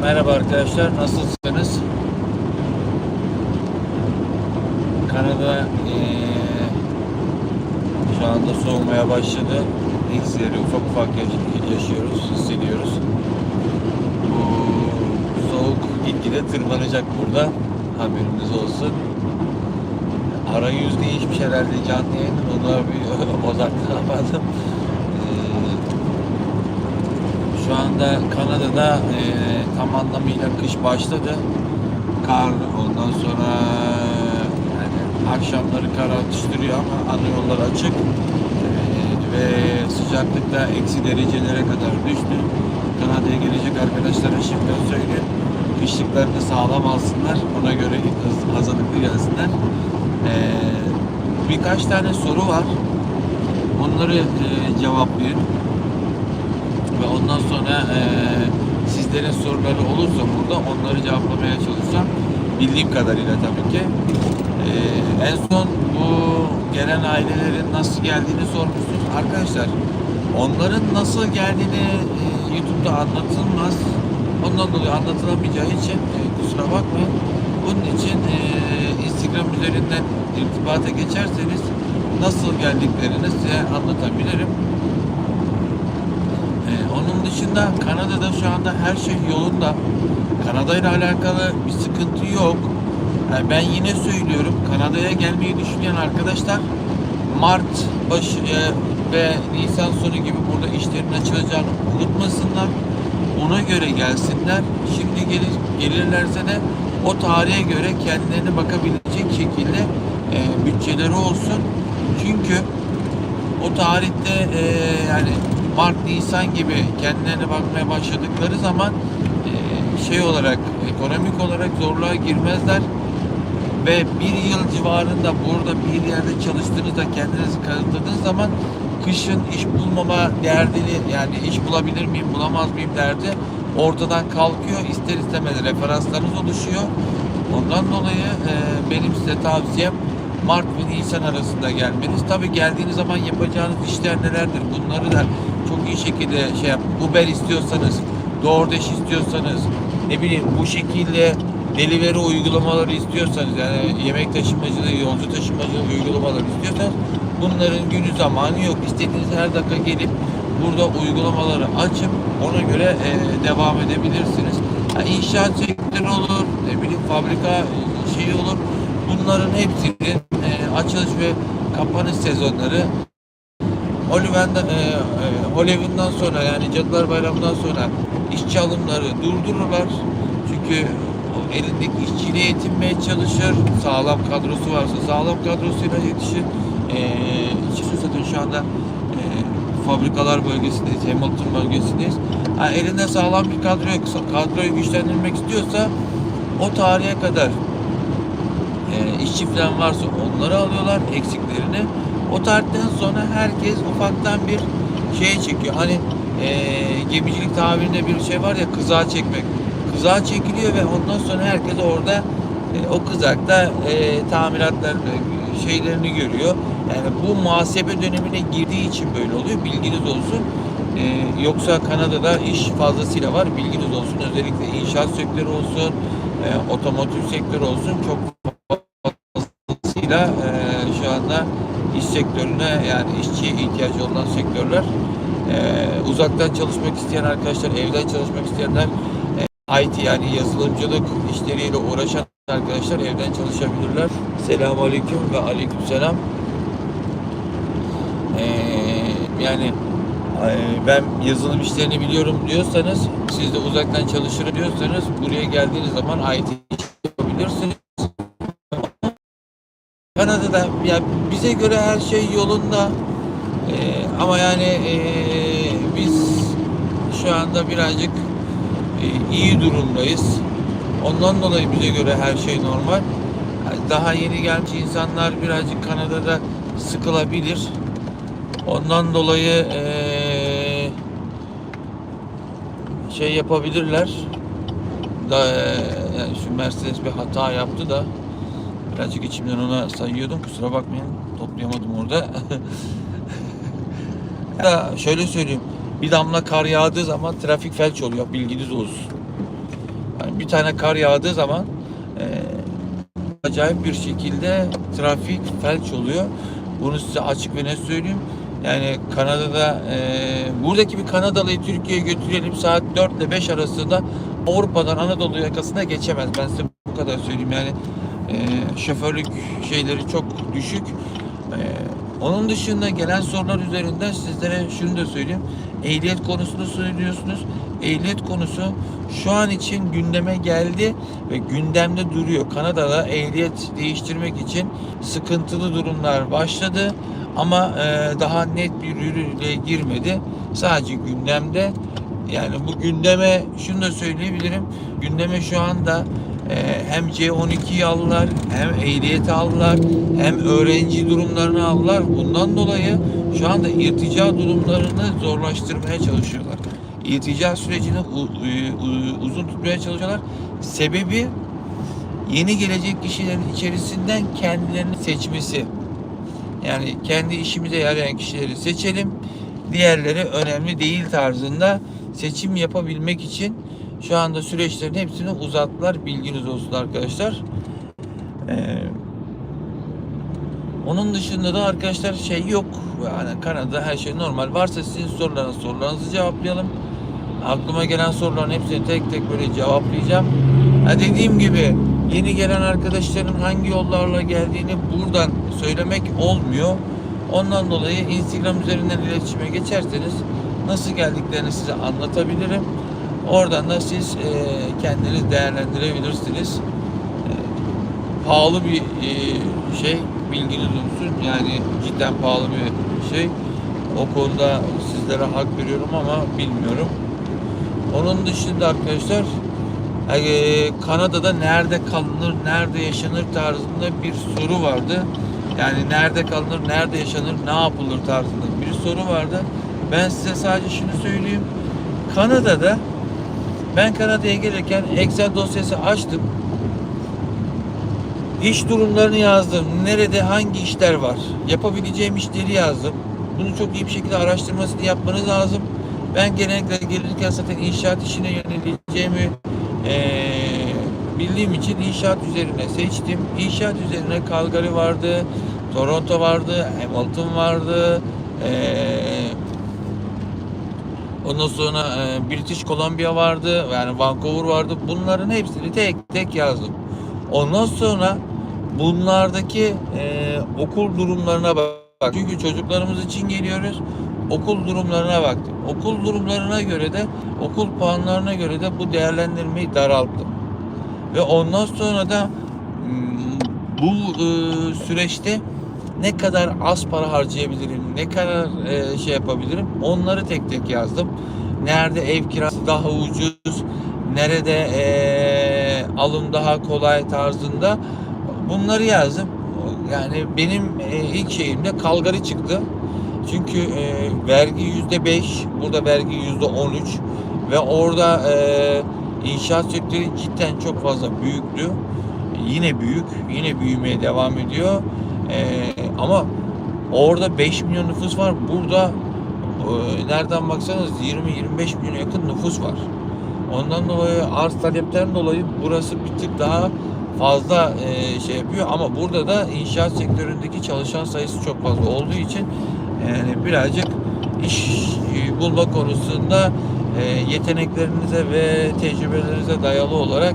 Merhaba arkadaşlar, nasılsınız? Kanada eee, şu anda soğumaya başladı. Eksileri ufak ufak yaş- yaşıyoruz, hissediyoruz. Bu soğuk gitgide tırmanacak burada. Haberiniz olsun. Arayüz değişmiş herhalde canlı yayının. Ona bir odaklamadım. Eee şu anda Kanada'da e, tam anlamıyla kış başladı. Kar ondan sonra yani akşamları kar atıştırıyor ama ana yollar açık. E, ve sıcaklık da eksi derecelere kadar düştü. Kanada'ya gelecek arkadaşlara şimdi söyleyeyim. Kışlıklarını sağlam alsınlar. Ona göre hazırlıklı gelsinler. E, birkaç tane soru var. Onları e, cevaplayın ve ondan sonra eee, sizlerin soruları olursa burada onları cevaplamaya çalışacağım. Bildiğim kadarıyla tabii ki. Eee, en son bu gelen ailelerin nasıl geldiğini sormuşsunuz. Arkadaşlar onların nasıl geldiğini eee, YouTube'da anlatılmaz. Ondan dolayı anlatılamayacağı için eee, kusura bakmayın. Bunun için eee, Instagram üzerinden irtibata geçerseniz nasıl geldiklerini size anlatabilirim. Dışında Kanada'da şu anda her şey yolunda. Kanada ile alakalı bir sıkıntı yok. Yani ben yine söylüyorum Kanada'ya gelmeyi düşünen arkadaşlar Mart başı e, ve Nisan sonu gibi burada işlerin açılacağını unutmasınlar. Ona göre gelsinler. Şimdi gelir, gelirlerse de o tarihe göre kendilerine bakabilecek şekilde e, bütçeleri olsun. Çünkü o tarihte e, yani Mart, Nisan gibi kendilerine bakmaya başladıkları zaman e, şey olarak, ekonomik olarak zorluğa girmezler ve bir yıl civarında burada bir yerde çalıştığınızda kendinizi kanıtladığınız zaman kışın iş bulmama derdini yani iş bulabilir miyim bulamaz mıyım derdi ortadan kalkıyor ister istemez referanslarınız oluşuyor ondan dolayı e, benim size tavsiyem Mart ve Nisan arasında gelmeniz. Tabi geldiğiniz zaman yapacağınız işler nelerdir? Bunları da çok iyi şekilde şey yap. Uber istiyorsanız, DoorDash istiyorsanız, ne bileyim bu şekilde delivery uygulamaları istiyorsanız yani yemek taşımacılığı, yolcu taşımacılığı uygulamaları istiyorsanız bunların günü zamanı yok. İstediğiniz her dakika gelip burada uygulamaları açıp ona göre e, devam edebilirsiniz. Ha, inşaat sektörü olur, ne bileyim fabrika e, şeyi olur. Bunların hepsinin e, açılış ve kapanış sezonları Halloween'den, e, e, sonra yani Cadılar Bayramı'ndan sonra işçi alımları durdururlar. Çünkü elindeki işçiyle yetinmeye çalışır. Sağlam kadrosu varsa sağlam kadrosuyla yetişir. E, işçi zaten şu anda e, fabrikalar bölgesindeyiz, Hamilton bölgesindeyiz. Ha, elinde sağlam bir kadro yok. Kadroyu güçlendirmek istiyorsa o tarihe kadar e, işçi falan varsa onları alıyorlar eksiklerini. O tarihten sonra herkes ufaktan bir şeye çekiyor. Hani e, gemicilik tabirinde bir şey var ya kızağa çekmek. Kızağa çekiliyor ve ondan sonra herkes orada e, o kızakta e, tamiratlarını, şeylerini görüyor. Yani bu muhasebe dönemine girdiği için böyle oluyor. Bilginiz olsun. E, yoksa Kanada'da iş fazlasıyla var. Bilginiz olsun. Özellikle inşaat sektörü olsun, e, otomotiv sektörü olsun. Çok fazlasıyla e, şu anda iş sektörüne yani işçiye ihtiyacı olan sektörler e, uzaktan çalışmak isteyen arkadaşlar, evden çalışmak isteyenler e, IT yani yazılımcılık işleriyle uğraşan arkadaşlar evden çalışabilirler. Selamun Aleyküm ve Aleyküm Selam. E, yani ben yazılım işlerini biliyorum diyorsanız, siz de uzaktan çalışırım diyorsanız buraya geldiğiniz zaman IT yapabilirsiniz. Kanada'da ya bize göre her şey yolunda Ee, ama yani ee, biz şu anda birazcık ee, iyi durumdayız. Ondan dolayı bize göre her şey normal. Daha yeni gelmiş insanlar birazcık Kanada'da sıkılabilir. Ondan dolayı ee, şey yapabilirler. Da, yani şu Mercedes bir hata yaptı da Birazcık içimden ona sayıyordum. Kusura bakmayın. Toplayamadım orada. da şöyle söyleyeyim. Bir damla kar yağdığı zaman trafik felç oluyor. Bilginiz olsun. bir tane kar yağdığı zaman e, acayip bir şekilde trafik felç oluyor. Bunu size açık ve net söyleyeyim. Yani Kanada'da e, buradaki bir Kanadalı'yı Türkiye'ye götürelim saat 4 ile 5 arasında Avrupa'dan Anadolu yakasına geçemez. Ben size bu kadar söyleyeyim yani e, şoförlük şeyleri çok düşük. E, onun dışında gelen sorular üzerinden sizlere şunu da söyleyeyim. Ehliyet konusunu söylüyorsunuz. Ehliyet konusu şu an için gündeme geldi ve gündemde duruyor. Kanada'da ehliyet değiştirmek için sıkıntılı durumlar başladı ama e, daha net bir yürürlüğe girmedi. Sadece gündemde. Yani bu gündeme şunu da söyleyebilirim. Gündeme şu anda hem C12'yi aldılar, hem ehliyeti aldılar, hem öğrenci durumlarını aldılar. Bundan dolayı şu anda irtica durumlarını zorlaştırmaya çalışıyorlar. İrtica sürecini uzun tutmaya çalışıyorlar. Sebebi yeni gelecek kişilerin içerisinden kendilerini seçmesi. Yani kendi işimize yarayan kişileri seçelim. Diğerleri önemli değil tarzında seçim yapabilmek için şu anda süreçlerin hepsini uzattılar. Bilginiz olsun arkadaşlar. Ee, onun dışında da arkadaşlar şey yok. Yani Kanada'da her şey normal. Varsa sizin sorularınız sorularınızı cevaplayalım. Aklıma gelen soruların hepsini tek tek böyle cevaplayacağım. Ha dediğim gibi yeni gelen arkadaşların hangi yollarla geldiğini buradan söylemek olmuyor. Ondan dolayı Instagram üzerinden iletişime geçerseniz nasıl geldiklerini size anlatabilirim. Oradan da siz e, kendiniz değerlendirebilirsiniz. E, pahalı bir e, şey bilginiz olsun. Yani cidden pahalı bir şey. O konuda sizlere hak veriyorum ama bilmiyorum. Onun dışında arkadaşlar e, Kanada'da nerede kalınır, nerede yaşanır tarzında bir soru vardı. Yani nerede kalınır, nerede yaşanır, ne yapılır tarzında bir soru vardı. Ben size sadece şunu söyleyeyim. Kanada'da ben Kanada'ya gelirken Excel dosyası açtım. İş durumlarını yazdım. Nerede hangi işler var? Yapabileceğim işleri yazdım. Bunu çok iyi bir şekilde araştırmasını yapmanız lazım. Ben genellikle gelirken zaten inşaat işine yöneleceğimi eee, bildiğim için inşaat üzerine seçtim. İnşaat üzerine Calgary vardı, Toronto vardı, Hamilton vardı, eee Ondan sonra e, British Columbia vardı, yani Vancouver vardı. Bunların hepsini tek tek yazdım. Ondan sonra bunlardaki e, okul durumlarına bak. Çünkü çocuklarımız için geliyoruz. Okul durumlarına baktım. Okul durumlarına göre de, okul puanlarına göre de bu değerlendirmeyi daralttım. Ve ondan sonra da mm, bu e, süreçte ne kadar az para harcayabilirim, ne kadar e, şey yapabilirim onları tek tek yazdım. Nerede ev kirası daha ucuz, nerede e, alım daha kolay tarzında bunları yazdım. Yani benim e, ilk şeyimde Calgary çıktı. Çünkü e, vergi yüzde beş, burada vergi yüzde on üç ve orada e, inşaat sektörü cidden çok fazla büyüktü. Yine büyük, yine büyümeye devam ediyor. Ee, ama orada 5 milyon nüfus var. Burada e, nereden baksanız 20-25 milyon yakın nüfus var. Ondan dolayı arz talepten dolayı burası bir tık daha fazla e, şey yapıyor ama burada da inşaat sektöründeki çalışan sayısı çok fazla olduğu için yani birazcık iş e, bulma konusunda e, yeteneklerinize ve tecrübelerinize dayalı olarak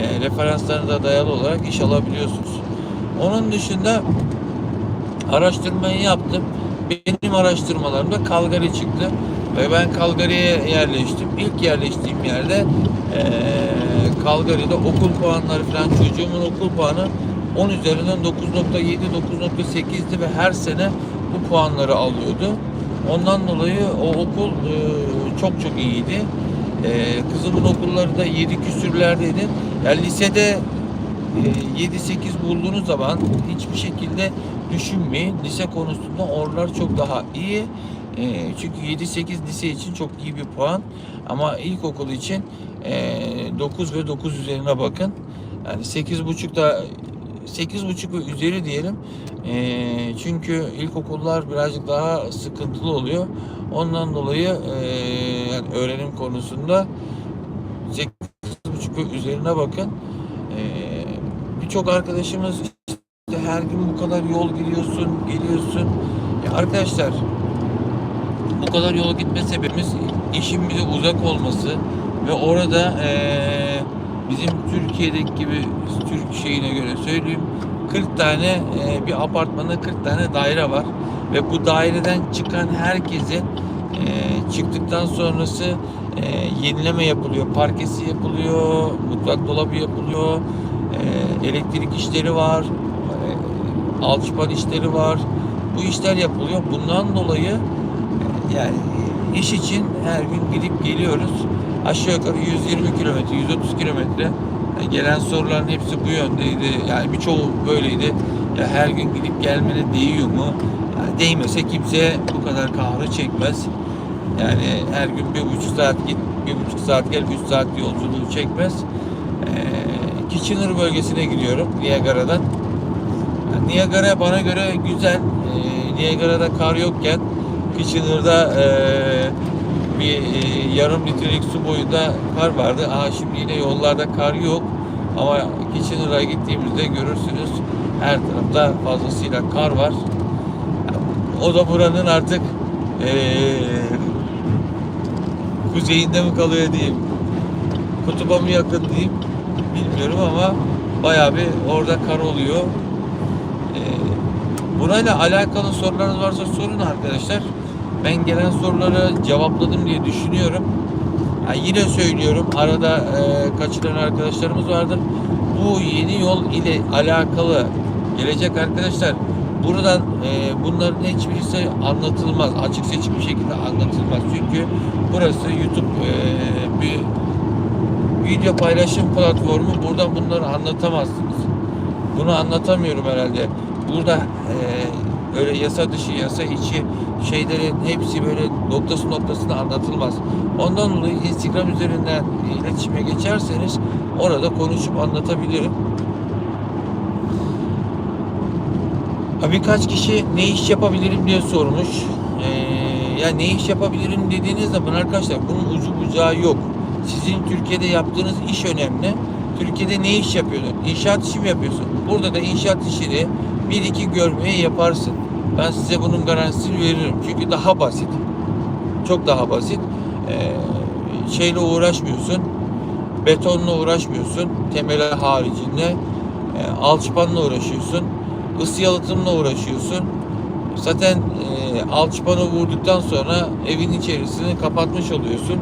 e, referanslarınıza dayalı olarak iş alabiliyorsunuz. Onun dışında araştırmayı yaptım. Benim araştırmalarımda Calgary çıktı. Ve ben Calgary'ye yerleştim. İlk yerleştiğim yerde eee Calgary'de okul puanları falan çocuğumun okul puanı 10 üzerinden 9.7, 9.8'di ve her sene bu puanları alıyordu. Ondan dolayı o okul eee, çok çok iyiydi. Eee, kızımın okulları da 7 küsürlerdeydi. Yani lisede e, 7-8 bulduğunuz zaman hiçbir şekilde düşünmeyin. Lise konusunda oralar çok daha iyi. E, çünkü 7-8 lise için çok iyi bir puan. Ama ilkokul için e, 9 ve 9 üzerine bakın. Yani 8.5 da 8.5 ve üzeri diyelim. E, çünkü ilkokullar birazcık daha sıkıntılı oluyor. Ondan dolayı e, yani öğrenim konusunda 8.5 ve üzerine bakın. Ee, Birçok arkadaşımız işte her gün bu kadar yol gidiyorsun, geliyorsun. Ya arkadaşlar bu kadar yol gitme sebebimiz işin bize uzak olması ve orada eee, bizim Türkiye'deki gibi Türk şeyine göre söyleyeyim 40 tane eee, bir apartmanda 40 tane daire var ve bu daireden çıkan herkesin eee, çıktıktan sonrası eee, yenileme yapılıyor. Parkesi yapılıyor, mutfak dolabı yapılıyor, eee, elektrik işleri var, eee, alçıpan işleri var. Bu işler yapılıyor. Bundan dolayı yani iş için her gün gidip geliyoruz. Aşağı yukarı 120 kilometre, 130 kilometre. Gelen soruların hepsi bu yöndeydi. Yani birçoğu böyleydi. Ya her gün gidip gelmene değiyor mu? Yani değmese kimse bu kadar kahrı çekmez. Yani her gün bir buçuk saat git, bir buçuk saat gel, üç saat yolculuğu çekmez. Ee, Kitchener bölgesine gidiyorum Niagara'dan. Yani Niagara bana göre güzel. Ee, Niagara'da kar yokken Kitchener'da eee bir eee, yarım litrelik su boyunda kar vardı. Aa şimdi yine yollarda kar yok. Ama Kitchener'a gittiğimizde görürsünüz her tarafta fazlasıyla kar var. O da buranın artık eee kuzeyinde mi kalıyor diyeyim. Kutuba mı yakın diyeyim bilmiyorum ama bayağı bir orada kar oluyor. Eee Burayla alakalı sorularınız varsa sorun arkadaşlar. Ben gelen soruları cevapladım diye düşünüyorum. Ha, yine söylüyorum arada e, kaçıran arkadaşlarımız vardır. Bu yeni yol ile alakalı gelecek arkadaşlar. Buradan e, bunların hiçbirisi anlatılmaz. Açık seçik bir şekilde anlatılmaz. Çünkü burası YouTube e, bir video paylaşım platformu. Buradan bunları anlatamazsınız. Bunu anlatamıyorum herhalde. Burada e, öyle yasa dışı, yasa içi şeylerin hepsi böyle noktası noktasına anlatılmaz. Ondan dolayı Instagram üzerinden iletişime geçerseniz orada konuşup anlatabilirim. Birkaç kişi ne iş yapabilirim diye sormuş. Ee, ya ne iş yapabilirim dediğiniz zaman arkadaşlar bunun ucu bucağı yok. Sizin Türkiye'de yaptığınız iş önemli. Türkiye'de ne iş yapıyorsun? İnşaat işi mi yapıyorsun? Burada da inşaat işini bir iki görmeyi yaparsın. Ben size bunun garantisini veririm. Çünkü daha basit. Çok daha basit. Ee, şeyle uğraşmıyorsun. Betonla uğraşmıyorsun. Temeli haricinde. Ee, alçıpanla uğraşıyorsun. Isı yalıtımla uğraşıyorsun. Zaten e, alçıpanı vurduktan sonra evin içerisini kapatmış oluyorsun.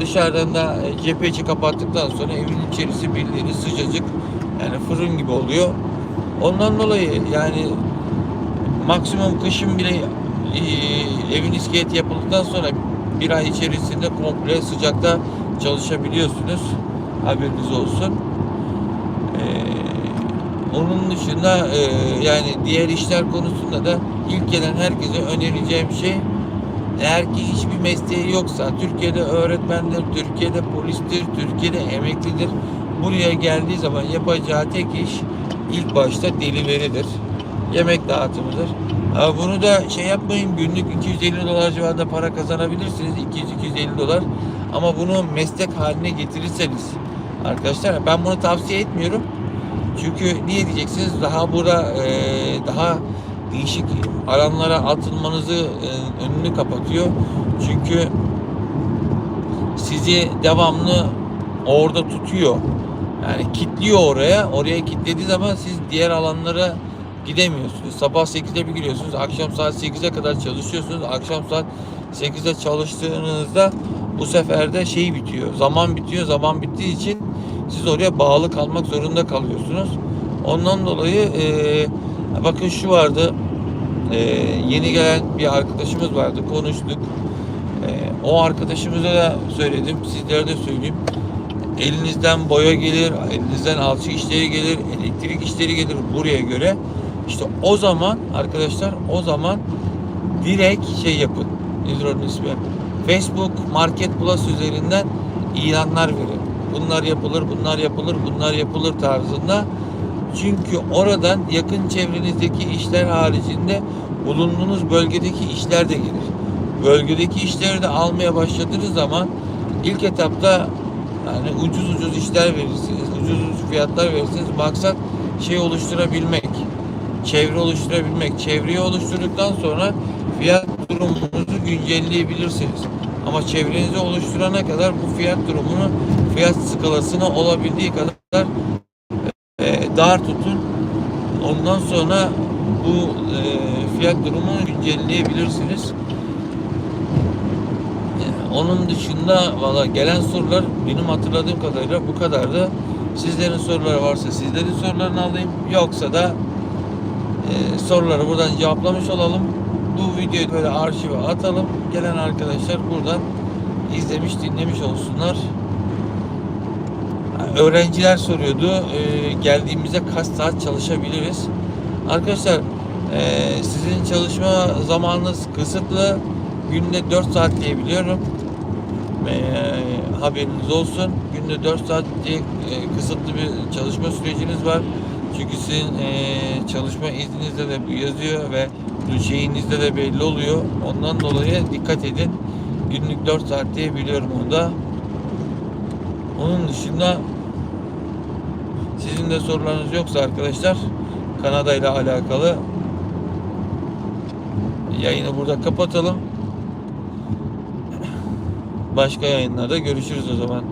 Dışarıdan da e, cepheci kapattıktan sonra evin içerisi bildiğiniz sıcacık yani fırın gibi oluyor. Ondan dolayı yani maksimum kışın bile e, evin iskeleti yapıldıktan sonra bir ay içerisinde komple sıcakta çalışabiliyorsunuz. Haberiniz olsun. Ee, onun dışında e, yani diğer işler konusunda da ilk gelen herkese önereceğim şey eğer ki hiçbir mesleği yoksa Türkiye'de öğretmendir, Türkiye'de polistir, Türkiye'de emeklidir. Buraya geldiği zaman yapacağı tek iş ilk başta deliveridir. Yemek dağıtımıdır. Bunu da şey yapmayın günlük 250 dolar civarında para kazanabilirsiniz. 200-250 dolar. Ama bunu meslek haline getirirseniz arkadaşlar ben bunu tavsiye etmiyorum. Çünkü niye diyeceksiniz? Daha burada daha değişik alanlara atılmanızı e, önünü kapatıyor. Çünkü sizi devamlı orada tutuyor. Yani kitliyor oraya. Oraya kitlediği zaman siz diğer alanlara gidemiyorsunuz. Sabah 8'de bir giriyorsunuz. Akşam saat 8'e kadar çalışıyorsunuz. Akşam saat 8'de çalıştığınızda bu sefer de şey bitiyor. Zaman bitiyor. Zaman bittiği için siz oraya bağlı kalmak zorunda kalıyorsunuz. Ondan dolayı e, bakın şu vardı. E, yeni gelen bir arkadaşımız vardı. Konuştuk. E, o arkadaşımıza da söyledim. Sizlere de söyleyeyim. Elinizden boya gelir, elinizden alçı işleri gelir, elektrik işleri gelir buraya göre. İşte o zaman arkadaşlar o zaman direkt şey yapın. Nedir ismi? Facebook Marketplace üzerinden ilanlar verin. Bunlar yapılır, bunlar yapılır, bunlar yapılır tarzında. Çünkü oradan yakın çevrenizdeki işler haricinde bulunduğunuz bölgedeki işler de gelir. Bölgedeki işleri de almaya başladığınız zaman ilk etapta Yani ucuz ucuz işler verirsiniz, ucuz ucuz fiyatlar verirsiniz. Maksat şey oluşturabilmek, çevre oluşturabilmek. Çevreyi oluşturduktan sonra fiyat durumunuzu güncelleyebilirsiniz. Ama çevrenizi oluşturana kadar bu fiyat durumunu, fiyat skalasını olabildiği kadar dar tutun. Ondan sonra bu e, fiyat durumunu güncelleyebilirsiniz. E, Onun dışında valla gelen sorular benim hatırladığım kadarıyla bu kadardı. Sizlerin soruları varsa sizlerin sorularını alayım. Yoksa da e, soruları buradan cevaplamış olalım. Bu videoyu böyle arşive atalım. Gelen arkadaşlar buradan izlemiş dinlemiş olsunlar. Öğrenciler soruyordu. e, geldiğimizde kaç saat çalışabiliriz? Arkadaşlar e, sizin çalışma zamanınız kısıtlı. Günde 4 saat diyebiliyorum. E, haberiniz olsun. Günde 4 saat diye e, kısıtlı bir çalışma süreciniz var. Çünkü sizin e, çalışma izninizde de bu yazıyor ve şeyinizde de belli oluyor. Ondan dolayı dikkat edin. Günlük 4 saat diye biliyorum onda. Onun dışında sizin de sorularınız yoksa arkadaşlar Kanada ile alakalı yayını burada kapatalım. Başka yayınlarda görüşürüz o zaman.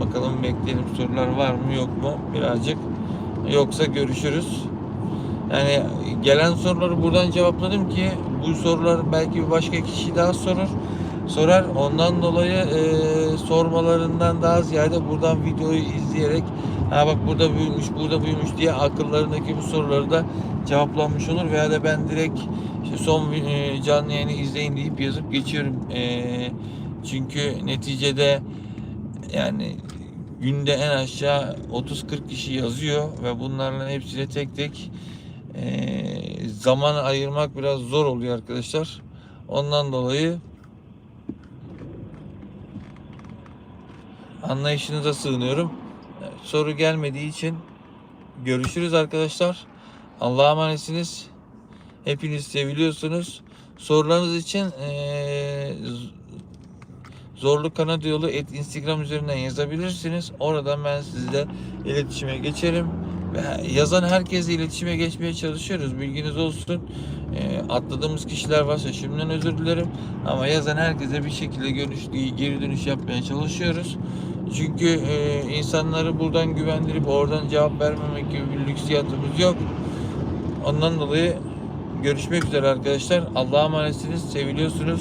Bakalım bekleyelim sorular var mı yok mu birazcık. Yoksa görüşürüz. Yani gelen soruları buradan cevapladım ki bu sorular belki bir başka kişi daha sorur sorar. Ondan dolayı e, sormalarından daha ziyade buradan videoyu izleyerek ha bak burada büyümüş, burada büyümüş diye akıllarındaki bu soruları da cevaplanmış olur veya da ben direkt işte son e, canlı yayını izleyin deyip yazıp geçiyorum. E, çünkü neticede yani günde en aşağı 30-40 kişi yazıyor ve bunların hepsiyle tek tek e, zaman ayırmak biraz zor oluyor arkadaşlar. Ondan dolayı anlayışınıza sığınıyorum. Soru gelmediği için görüşürüz arkadaşlar. Allah'a emanetsiniz. Hepiniz seviliyorsunuz. Sorularınız için eee Zorlu Kanat Yolu et Instagram üzerinden yazabilirsiniz. Oradan ben sizle iletişime geçerim. Yazan herkesle iletişime geçmeye çalışıyoruz. Bilginiz olsun. E, atladığımız kişiler varsa şimdiden özür dilerim. Ama yazan herkese bir şekilde görüş, geri dönüş yapmaya çalışıyoruz. Çünkü e, insanları buradan güvendirip oradan cevap vermemek gibi bir lüksiyatımız yok. Ondan dolayı görüşmek üzere arkadaşlar. Allah'a emanetsiniz. Seviliyorsunuz.